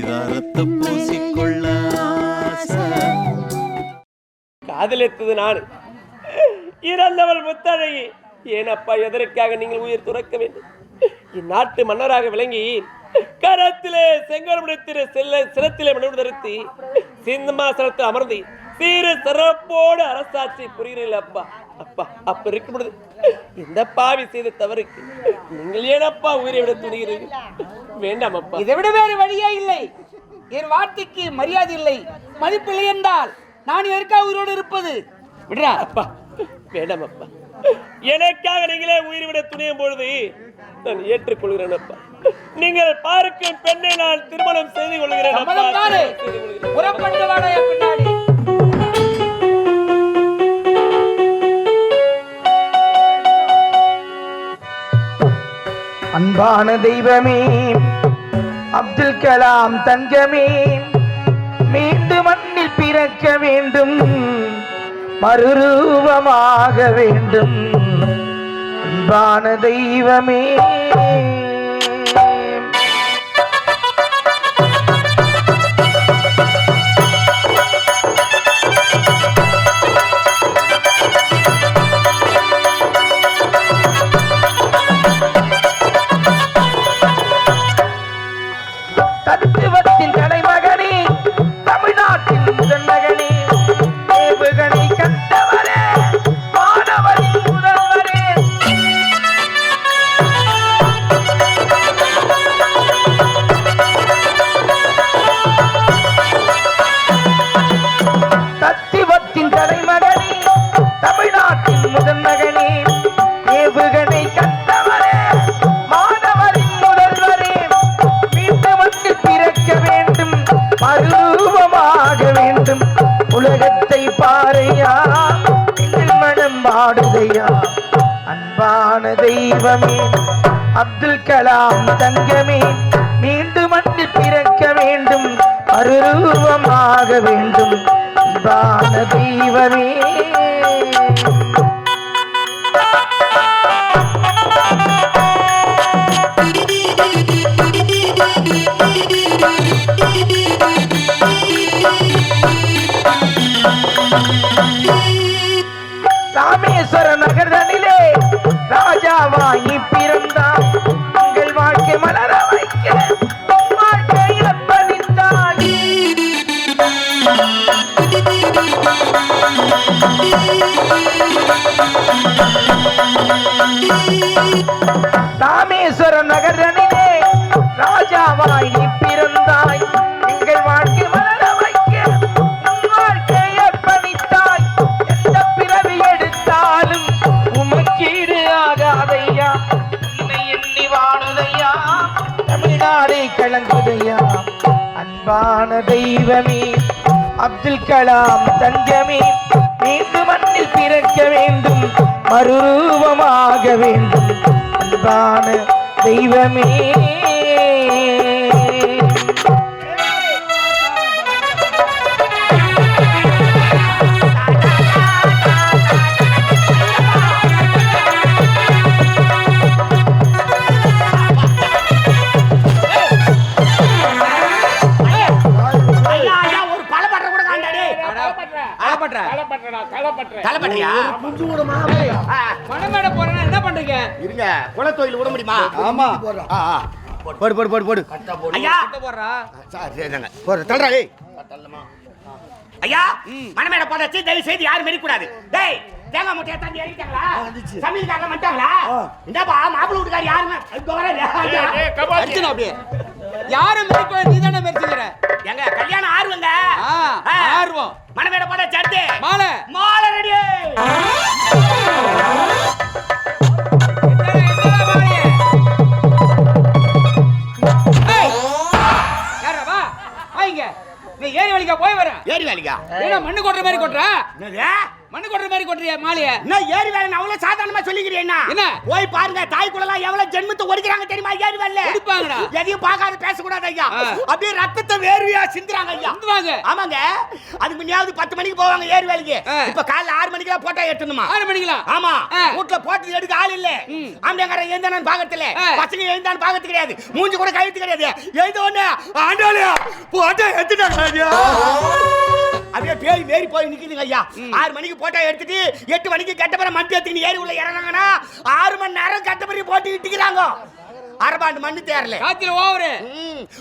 பரிதாரத்தை பூசிக்கொள்ள காதலித்தது நான். இறந்தவள் முத்தழகி. ஏனப்பா எதற்காக நீங்கள் உயிர் துறக்க வேண்டும்? இந்நாட்டு மன்னராக விளங்கி கரத்திலே செங்கல்முடத்திலே செல்ல சிரத்திலே மனு தருத்தி. சிந்தமாசனத்தில் அமர்ந்து சீரு சிறப்போடு அரசாட்சி புரிகிறீர்கள் அப்பா. அப்பா அப்ப இருக்கும் பொழுது இந்த பாவி செய்த தவறுக்கு நீங்கள் ஏனப்பா உயிரை விட துணிகிறீர்கள்? வேண்டாம் அப்பா. இதை விட வேறு வழியே இல்லை. என் வார்த்தைக்கு மரியாதை இல்லை. மதிப்பில்லை என்றால் நான் எதற்காக உயிரோடு இருப்பது? விடுறா. அப்பா வேண்டாம் அப்பா. எனக்காக நீங்களே உயிர் விட துணியும் பொழுது நான் ஏற்றுக்கொள்கிறேன் அப்பா. நீங்கள் பார்க்கும் பெண்ணை நான் திருமணம் செய்து கொள்கிறேன் அன்பான தெய்வமே அப்துல் கலாம் தங்கமே மீண்டும் மண்ணில் பிறக்க வேண்டும் மறுரூபமாக வேண்டும். அன்பான தெய்வமே. மறுரூபமாக வேண்டும். உலகத்தை பாறையா மனம் பாடுதையா அன்பான தெய்வமே அப்துல் கலாம் தங்கமே மீண்டும் மண்ணில் பிறக்க வேண்டும். மறுரூபமாக வேண்டும். அன்பான தெய்வமே. தெய்வமே. அப்துல் கலாம் தங்கமே மீண்டும் மண்ணில் பிறக்க வேண்டும் மறுரூபமாக வேண்டும். அன்பான தெய்வமே. தலைப்பற்றியா மணமேட போறேன்னா என்ன பண்றீங்க? இருங்க குலத்தொழில் விட முடியுமா? ஆமா. போடு போடு போடு போடு. ஐயா! கிட்ட போடுறா. சார், சரி, இந்தாங்க. போடு தள்ளுடா டேய் ஐயா மணமேட போதாச்சு தயவு செய்து யாரும் மெரிக்கூடாது டேய் தேங்காய் முட்டையை தாண்டி இறங்கிட்டாங்களா? சமையல்காரங்க வந்துட்டாங்களா? இந்தாப்பா மாப்பிள்ளை வீட்டுக்கார யாருமே? இப்ப அப்படியே. யாரும் மெரிக்கூட நீ தானே மெரிச்சுக்கிற எங்க கல்யாணம் ஆர்வங்க. ஆர்வம். மணமேட போதாச்சு அடுத்து மாலை. மாலை ரெடி. ஏறி வலிக்கா போய் வரேன் ஏறி வேலைக்கா ஏன்னா மண்ணு கொட்டுற மாதிரி கொட்டுற. மண்ணு கொட்டுற மாதிரி கொட்டுறியா மாலைய? என்ன ஏரி வேலை அவ்வளவு சாதாரணமா சொல்லிக்கிறேன் என்ன? போய் பாருங்க தாய்க்குள்ளலாம் எவ்வளவு ஜென்மத்தை ஒடிக்கிறாங்க தெரியுமா? ஏரி வேலை ஒடிப்பாங்கடா. எதையும் பார்க்காத பேசக்கூடாது ஐயா. அப்படியே ரத்தத்தை வேர்வையா சிந்துறாங்க ஐயா. ஆமாங்க. அதுக்கு முன்னாவது பத்து மணிக்கு போவாங்க ஏரி வேலைக்கு. இப்ப காலைல ஆறு மணிக்கு போட்டா எட்டணுமா? ஆறு மணிக்கலாம் ஆமா. வீட்டுல போட்டு எடுக்க ஆள் இல்ல. ம். ஆம்பளைங்கார எழுந்தானு பாக்கத்துல. பசங்க எழுந்தானு பாக்கத்து கிடையாது. மூஞ்சி கூட கழுத்து கிடையாது. எழுந்த உடனே போட்டா எடுத்துட்டாங்க அப்படியே பேய் மேரி போய் நிக்குதுங்க ஐயா. ஆறு மணிக்கு போட்டா எடுத்துட்டு எட்டு மணிக்கு கட்டப்பறம் மண் எடுத்துக்கிட்டு ஏரி உள்ள இறங்குறாங்கன்னா ஆறு மணி நேரம் கட்டப்பறி போட்டு இட்டுக்கிறாங்க அரபாண்டு மண்ணு தேரல காத்துல ஓவரு.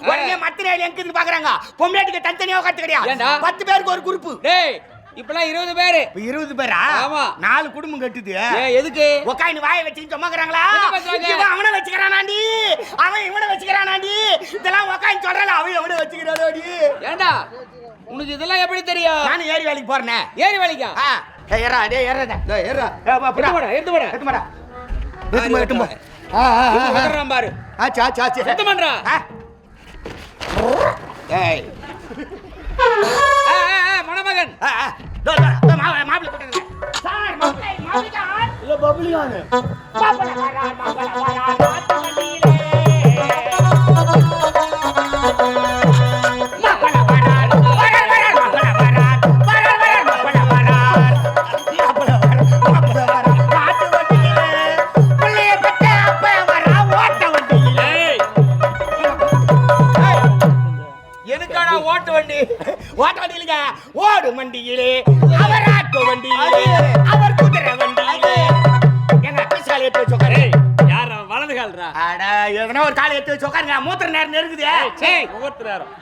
உடனே மத்த நேரம் எங்க இருந்து பாக்குறாங்க? பொம்மையாட்டுக்கு தனித்தனியா ஏன்டா? கிடையாது பத்து பேருக்கு ஒரு குரூப் டேய் இப்பெல்லாம் இருபது பேரு. இருபது பேரா? ஆமா. நாலு குடும்பம் கட்டுது. எதுக்கு? உக்காந்து வாயை பேசுறாங்க? இவன் அவனை வச்சுக்கிறானாண்டி. அவன் இவனை வச்சுக்கிறானாண்டி. இதெல்லாம் உக்காந்து சொல்றல அவன் எவனை வச்சுக்கிறானோடி? ஏண்டா? உனக்கு இதெல்லாம் எப்படி தெரியும்? நானும் ஏரி வேலைக்கு போறேனே. ஏறி வலிக்கா? ஏய் ஏறா டேய் ஏறாத டேய் ஏறா. எடுத்து போடா எடுத்து போடா. எட்டு மாடா எட்டு மா எட்டு மா ஆ ஆ ஆ, பாரு. ஆச்சு ஆச்சு ஆச்சு. சுத்தம் பண்றா ஆ ஏய் மணமகன். ஆ ஆ. டோ டோ டோ மாப்பிள மாப்பிள போட்டுருங்க சார் மாப்பிள மாப்பிள இல்ல பப்ளியானு மாப்பிள கால்ரா அட எதனா ஒரு காலை எடுத்து வச்சு உட்காருங்க. மூத்திர நேரம் நெருங்குது. ஏய் முகூர்த்த நேரம்.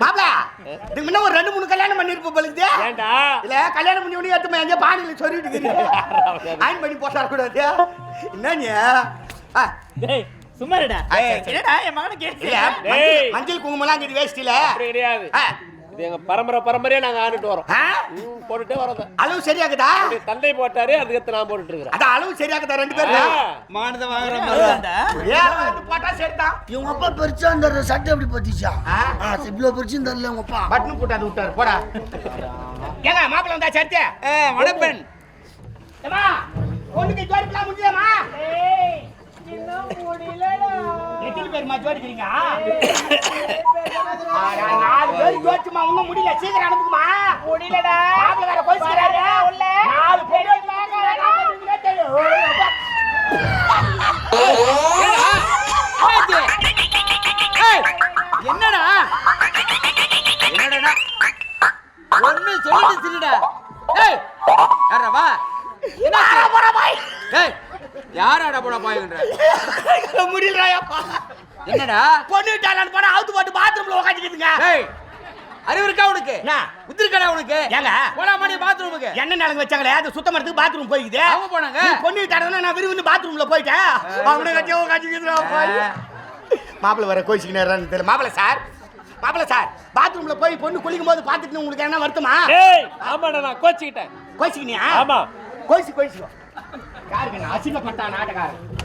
மாப்ள இதுக்கு முன்ன ஒரு ரெண்டு மூணு கல்யாணம் பண்ணிருப்ப பழுது ஏன்டா இல்ல கல்யாணம் பண்ணி உடனே எடுத்து எங்க பானையில சொல்லிட்டு இருக்கீங்க ஆயின் பண்ணி போட்டா கூடாது என்ன நீ ஆ, டேய் சும்மா இருடா. ஆ, சரி, சரி. என்னடா என் மகனை கேட்டு இல்ல டேய். மஞ்சள் குங்குமம்லாம் இங்க வேஸ்டில அப்படி கிடையாது. இது எங்க பரம்பரை பரம்பரையா நாங்க ஆண்டுட்டு வரோம். போட்டுட்டே வரோம் அளவு சரியாக்குதா தந்தை போட்டாரு அதுக்கு நான் போட்டுட்டு இருக்கிறேன் அதான் அளவு சரியாக்குதா ரெண்டு பேரும் மானத வாங்குற வந்து போட்டா சரிதான்? இவங்க அப்பா பெருசா இந்த சட்டை எப்படி பத்திச்சா. இவ்வளவு பெருசு இந்த உங்க அப்பா. பட்டன் போட்டாது விட்டாரு. போடா. ஏங்க மாப்பிள்ள வந்தா மணப்பெண் ஏமா பொண்ணுக்கு ஜோடி பிள்ளை முடியலாமா எத்தனை பேருமா ஜோடிக்கிறீங்க? நாலு பேர். ஜோடிச்சுமா இன்னும் முடியல. சீக்கிரம் அனுப்புமா முடியலடா. வேற போயிடுறாரு உள்ள. என்னடா? பொண்ணு விட்டாலான்னு போனா அவுத்து போட்டு பாத்ரூம்ல உட்காந்துக்கிதுங்க ஏய் அறிவு இருக்கா உனக்கு? என்ன? உத்திருக்கடா உனக்கு? ஏங்க? போடா மாடி பாத்ரூமுக்கு என்ன நிலங்க வச்சாங்களே? அது சுத்தம் பண்ணதுக்கு பாத்ரூம் போய்க்குது. அவங்க போனாங்க. நீ பொண்ணு விட்டாருன்னா நான் விரும்பி பாத்ரூம்ல போயிட்டேன். அவனை கட்டியோ காட்சிக்கிறா மாப்பிள்ள வர கோச்சிக்கினாரான்னு தெரியல. மாப்பிள்ள சார்? மாப்பிள்ள சார் பாத்ரூம்ல போய் பொண்ணு குளிக்கும் போது பார்த்துட்டு உங்களுக்கு என்ன வருத்தமா? ஏய் ஆமாடா நான் கோச்சிக்கிட்டேன். கோச்சிக்கினியா? ஆமா. கோச்சி கோச்சிக்கோ யாருக்கு? நான் அசிங்கப்பட்டா நாட்டக்காரன்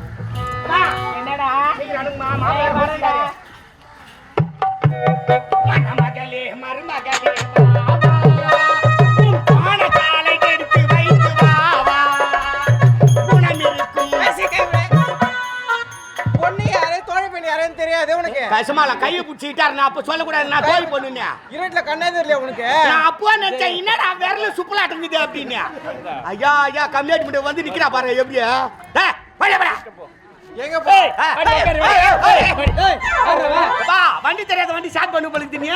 என்னடா? கோச்சிக்காரு மருமகளே மருமகளே கசமால கையை பிடிச்சிக்கிட்டாரு. நான் அப்ப சொல்லக்கூடாது. நான் தோல் பொண்ணுன்னு இருட்டுல கண்ணே தெரியல உனக்கு? நான் அப்போ நினைச்சேன் என்னடா விரல சுப்பலாட்டுங்குது அப்படின்னு. ஐயா ஐயா கம்யூனிட்டி வந்து நிக்கிறா பாரு எப்படி ஏய், வாடா, வாடா. எங்க வண்டி தெரியாத வண்டி ஸ்டார்ட் பண்ணு நீ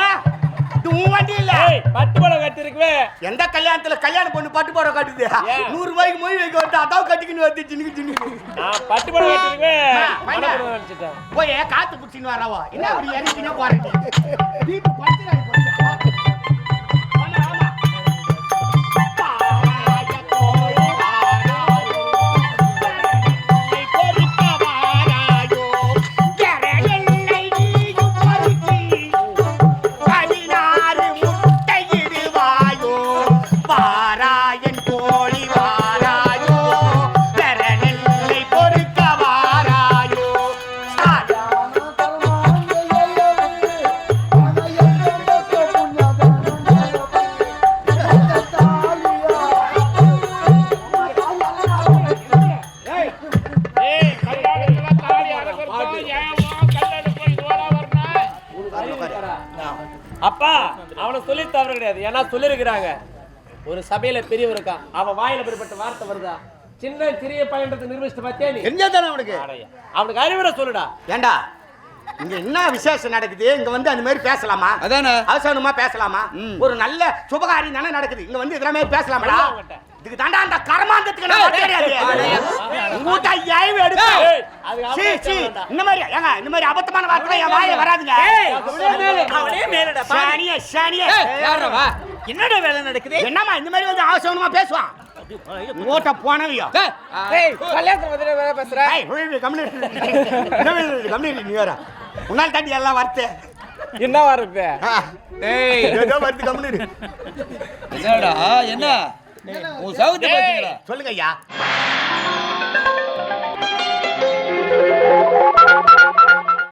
இது உன் வண்டி இல்ல. பட்டு படம் கட்டிருக்குவே. எந்த கல்யாணத்துல கல்யாண பொண்ணு பட்டு போட காட்டுது? நூறு ரூபாய்க்கு மொய் வைக்க வந்து அதான் கட்டிக்கின்னு வந்து சின்னுக்கு நான் பட்டு படம் கட்டிருக்குவே அம்மா, வாங்க. மணப்படம் நினைச்சிட்டேன் போய் காத்து புடிச்சின்னு வரவா என்ன அப்படி இறங்கினா போறீங்க அப்பா அவனை சொல்லி தவறு கிடையாது. ஏன்னா சொல்லிருக்கிறாங்க ஒரு சபையில பெரியவர் இருக்கான் அவன் வாயில பெறப்பட்ட வார்த்தை வருதா? சின்ன சிறிய பையன்றது நிரூபிச்சுட்டு பார்த்தியா நீ? தெரிஞ்சதானே உனக்கு அடையா. அவனுக்கு அறிவுரை சொல்லுடா. ஏண்டா? இங்க என்ன விசேஷம் நடக்குது? இங்க வந்து அந்த மாதிரி பேசலாமா? அதானே. அவசரமா பேசலாமா? ஒரு நல்ல சுபகாரியம் தானே நடக்குது. இங்க வந்து இதெல்லாம் மாதிரி பேசலாமாடா. இதுக்கு தாண்டா அந்த கர்மாந்தத்துக்கு நான் கிடையாது உங்க வீட்டை ஐயாயிரம் எடுத்து. சீ, சீ. இந்த மாதிரி ஏங்க இந்த மாதிரி அபத்தமான வார்த்தை என் வாயில வராதுங்க. சாணியே யாரவா என்னடா வேலை நடக்குது? என்னம்மா இந்த மாதிரி வந்து அவசரமா பேசுவான்? ஓட்ட போனவையோ? ஏய் கல்யாணத்துல வேற பேசுற? நீ வேற. உன்னால் தாண்டி எல்லாம் வருத்து. என்ன வருது ஏய். ஏதோ வருது கம்முனு. என்னடா என்ன? உன் சவுத்து பாத்தீங்களா? சொல்லுங்க ஐயா.